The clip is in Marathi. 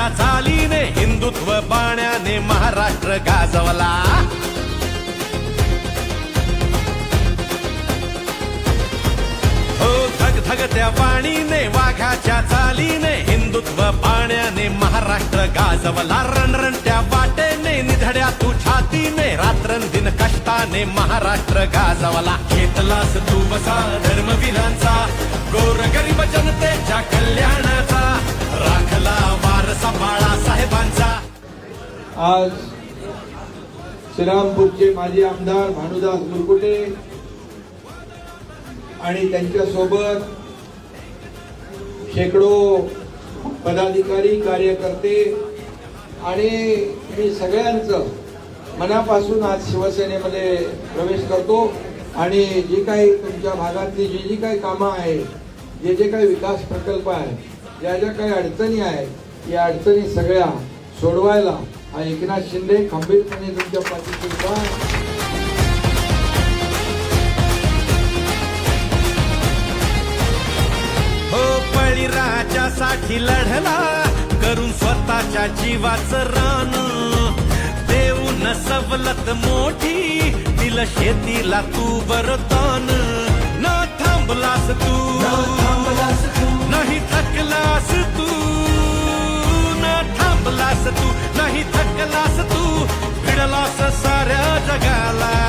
वाघाच्या चालीने हिंदुत्व बाण्याने महाराष्ट्र गाजवला. हो धग धग त्या वाघाच्या चालीने हिंदुत्व पाण्याने महाराष्ट्र गाजवला. रण त्या वाटेने निधड्या तू छातीने रात्रंदिन कष्टाने महाराष्ट्र गाजवला. घेतलास तू बसा धर्मवीरांचा गोर गरीब जनतेच्या कल्याणाचा राखला वारसा साहेबांचा आज श्रीरामपूरचे माजी आमदार भानुदास मुरकुटे आणि त्यांच्यासोबत शेकडो पदाधिकारी कार्यकर्ते आणि मी सगळ्यांचं मनापासून आज शिवसेनेमध्ये प्रवेश करतो आणि जी काही तुमच्या भागातली जी जी काही कामं आहेत जे जे काही विकास प्रकल्प आहेत ज्या ज्या काही अडचणी आहेत या अडचणी सगळ्या सोडवायला हा एकनाथ शिंदे खंबीरपणे तुमच्या पाठीशी उभा आहे. हो लढला करून स्वतःच्या जीवाच रान देऊन सवलत मोठी तिला शेतीला तू बरता जगलास तू भिडलास साऱ्या जगाला